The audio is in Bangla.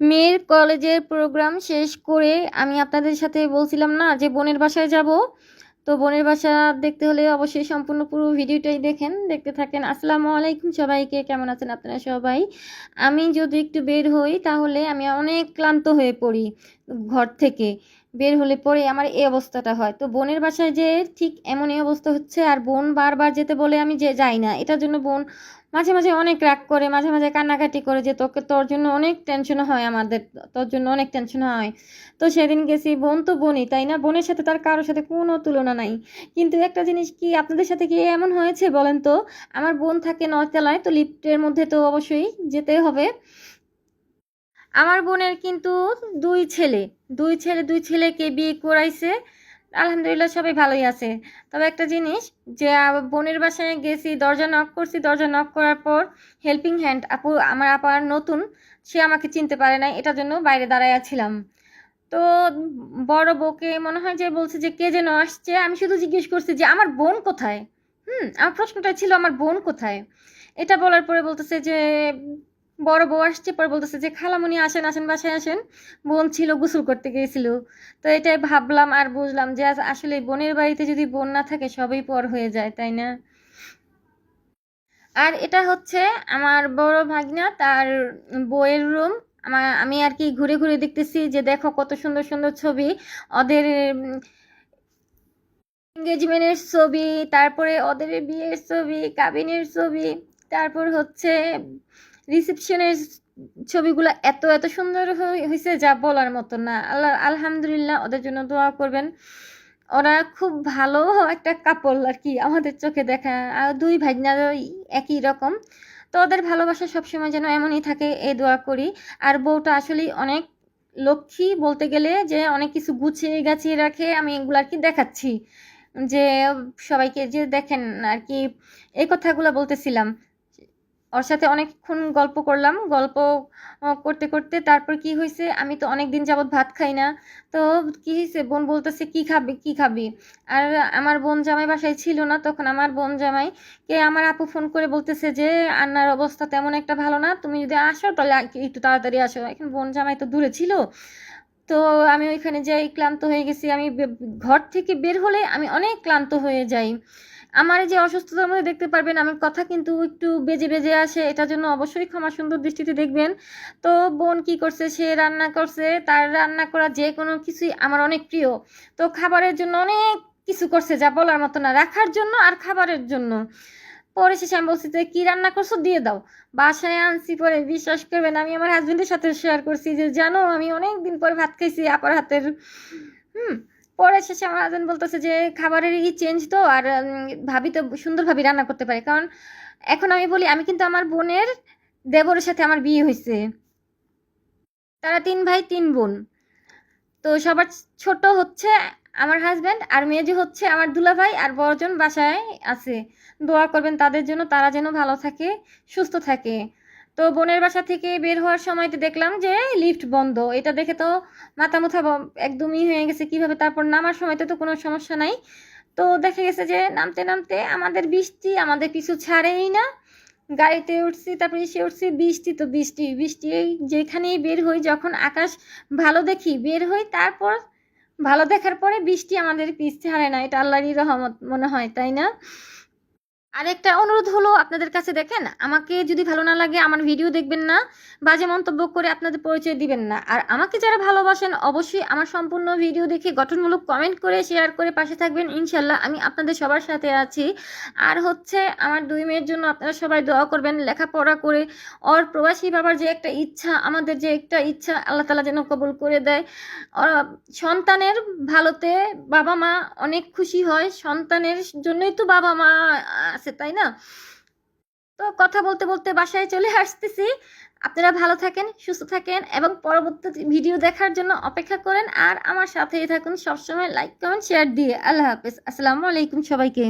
মেয়ের কলেজের প্রোগ্রাম শেষ করে আমি আপনাদের সাথে বলছিলাম না যে বোনের বাসায় যাব। তো বোনের বাসা দেখতে হলে অবশ্যই সম্পূর্ণ পুরো ভিডিওটাই দেখেন, দেখতে থাকেন। আসসালামু আলাইকুম সবাইকে, কেমন আছেন আপনারা সবাই? আমি যদি একটু বের হই তাহলে আমি অনেক ক্লান্ত হয়ে পড়ি ঘর থেকে। বের হলে পরে আমার এই অবস্থাটা হয়। তো বোনের বাসায় যে ঠিক এমনই অবস্থা হচ্ছে আর বোন বারবার যেতে বলে আমি যে যাই না। এটার জন্য বোন মাঝে মাঝে অনেক রাগ করে, মাঝে মাঝে কান্নাকাটি করে যে তোকে তোর জন্য অনেক টেনশন হয় আমাদের, তোর জন্য অনেক টেনশন হয়। তো সেদিন গেছি, বোন তো বোনই, তাই না? বোনের সাথে তার কারোর সাথে কোনো তুলনা নাই। কিন্তু একটা জিনিস কি, আপনাদের সাথে কি এমন হয়েছে বলেন তো? আমার বোন থাকে নয়তলায়, তো লিফটের মধ্যে তো অবশ্যই যেতে হবে। আমার বোনের কিন্তু দুই ছেলে দুই ছেলে, দুই ছেলেকে বিয়ে করাইছে। আলহামদুলিল্লাহ সবাই ভালোই আছে। তবে একটা জিনিস, যে বোনের বাসায় গেছি, দরজা নক করছি, দরজা নক করার পর হেল্পিং হ্যান্ড আপু আমার আপার নতুন, সে আমাকে চিনতে পারে না এটার জন্য বাইরে দাঁড়ায় ছিলাম তো বড় বউকে মনে হয় যে বলছে যে, কে যেন আসছে? আমি শুধু জিজ্ঞেস করছি যে, আমার বোন কোথায়? হুম, আমার প্রশ্নটা ছিল, আমার বোন কোথায়? এটা বলার পরে বলতেছে যে বড় বউ আসছে, পরে বলতেছে যে খালামণি আসেন আসেন, বাসায় আসেন। বোন ছিল, গোসল করতে গিয়েছিল। তো এটাই ভাবলাম আর বুঝলাম যে আস- আসলে বোনের বাড়িতে যদি বোন না থাকে, সবই পর হয়ে যায়, তাই না? আর এটা হচ্ছে আমার বড় ভাগনা, তার বইয়ের রুম। আমার আমি আর কি ঘুরে ঘুরে দেখতেছি যে, দেখো কত সুন্দর সুন্দর ছবি। ওদের এঙ্গেজমেন্টের ছবি, তারপরে ওদের বিয়ের ছবি, কাবিনের ছবি, তারপর হচ্ছে রিসেপশনের ছবিগুলো এত এত সুন্দর হয়ে- হয়েছে যা বলার মতো না। আল্লাহ, আলহামদুলিল্লাহ, ওদের জন্য দোয়া করবেন। ওরা খুব ভালো একটা কাপল আর কি, আমাদের চোখে দেখা। আর দুই ভাগনার একই রকম। তো ওদের ভালোবাসা সবসময় যেন এমনই থাকে, এই দোয়া করি। আর বউটা আসলেই অনেক লক্ষ্মী বলতে গেলে যে অনেক কিছু গুছিয়ে গাছিয়ে রাখে, আমি এগুলো আর কি দেখাচ্ছি। যে সবাইকে যে দেখেন আর কি, এই কথাগুলো বলতেছিলাম। ওর সাথে অনেকক্ষণ গল্প করলাম। গল্প করতে করতে তারপর কি হয়েছে আমি তো অনেক দিন যাবত ভাত খাই না। তো কি হয়েছে বোন বলতেছে, কি খাবি? কি খাবি? আর আমার বোন জামাই বাসায় ছিল না। তখন আমার বোন জামাই কে আমার আপু ফোন করে বলতেছে যে, আন্নার অবস্থা তেমন একটা ভালো না। তুমি যদি আসো তাহলে একটু তাড়াতাড়ি আসো। এখন বোন জামাই তো দূরে ছিল। তো আমি ওইখানে যাই, ক্লান্ত হয়ে গেছি। আমি ঘর থেকে বের হলে আমি অনেক ক্লান্ত হয়ে যাই। আমার যে অসুস্থতার মধ্যে দেখতে পারবেন, আমার কথা কিন্তু একটু বেজে বেজে আসে, এটার জন্য অবশ্যই ক্ষমা সুন্দর দৃষ্টিতে দেখবেন। তো বোন কি করছে? সে রান্না করছে, তার রান্না করা যে কোনো কিছুই আমার অনেক প্রিয়। তো খাবারের জন্য অনেক কিছু করছে, যা বলার মতো না। রাখার জন্য আর খাবারের জন্য। পরে শেষে আমি বলছি যে কী রান্না করছ? দিয়ে দাও। বাসায় আনছি পরে বিশ্বাস করবেন, আমি আমার হাজবেন্ডের সাথে শেয়ার করছি যে, জানো, আমি অনেক দিন পরে ভাত খাইছি, আপার হাতের, হুম পরে শেষে আমার হাজবেন্ড বলতেছে যে খাবারের ই চেঞ্জ তো, আর ভাবি তো সুন্দরভাবে রান্না করতে পারে। কারণ এখন আমি বলি, আমি কিন্তু আমার বোনের দেবরের সাথে আমার বিয়ে হয়েছে তারা তিন ভাই, তিন বোন। তো সবার ছোট হচ্ছে আমার হাজব্যান্ড আর মেজো হচ্ছে আমার দুলাভাই, আর বড়জন বাসায় আছে। দোয়া করবেন তাদের জন্য, তারা যেন ভালো থাকে, সুস্থ থাকে। তো বোনের বাসা থেকে বের হওয়ার সময় তো দেখলাম যে লিফট বন্ধ। এটা দেখে তো মাথা মুথা একদমই হয়ে গেছে কীভাবে তারপর নামার সময় তো কোনো সমস্যা নাই। তো দেখা গেছে যে নামতে নামতে আমাদের বৃষ্টি আমাদের পিছু ছাড়েই না। গাড়িতে উঠছি, তারপরে এসে উঠছি, বৃষ্টি তো বৃষ্টি। বৃষ্টি যেখানেই বের হই, যখন আকাশ ভালো দেখি, বের হই, তারপর ভালো দেখার পরে বৃষ্টি আমাদের পিছ ছাড়ে না। এটা আল্লাহরই রহমত মনে হয়, তাই না? আরেকটা অনুরোধ হলো আপনাদের কাছে দেখেন, আমাকে যদি ভালো না লাগে আমার ভিডিও দেখবেন না, বাজে মন্তব্য করে আপনাদের পরিচয় দিবেন না। আর আমাকে যারা ভালোবাসেন, অবশ্যই আমার সম্পূর্ণ ভিডিও দেখে গঠনমূলক কমেন্ট করে শেয়ার করে পাশে থাকবেন। ইনশাল্লাহ আমি আপনাদের সবার সাথে আছি। আর হচ্ছে আমার দুই মেয়ের জন্য আপনারা সবাই দোয়া করবেন, লেখাপড়া করে ওর প্রবাসী বাবার যে একটা ইচ্ছা, আমাদের যে একটা ইচ্ছা, আল্লাহ তালা যেন কবুল করে দেয়। সন্তানের ভালোতে বাবা মা অনেক খুশি হয়, সন্তানের জন্যই তো বাবা মা আছে, তাই না? তো কথা বলতে বলতে বাসায় চলে আসতেছি। আপনারা ভালো থাকেন, সুস্থ থাকেন এবং পরবর্তী ভিডিও দেখার জন্য অপেক্ষা করেন। আর আমার সাথেই থাকুন সবসময় লাইক কমেন্ট শেয়ার দিয়ে। আল্লাহ হাফেজ। আসসালামু আলাইকুম সবাইকে।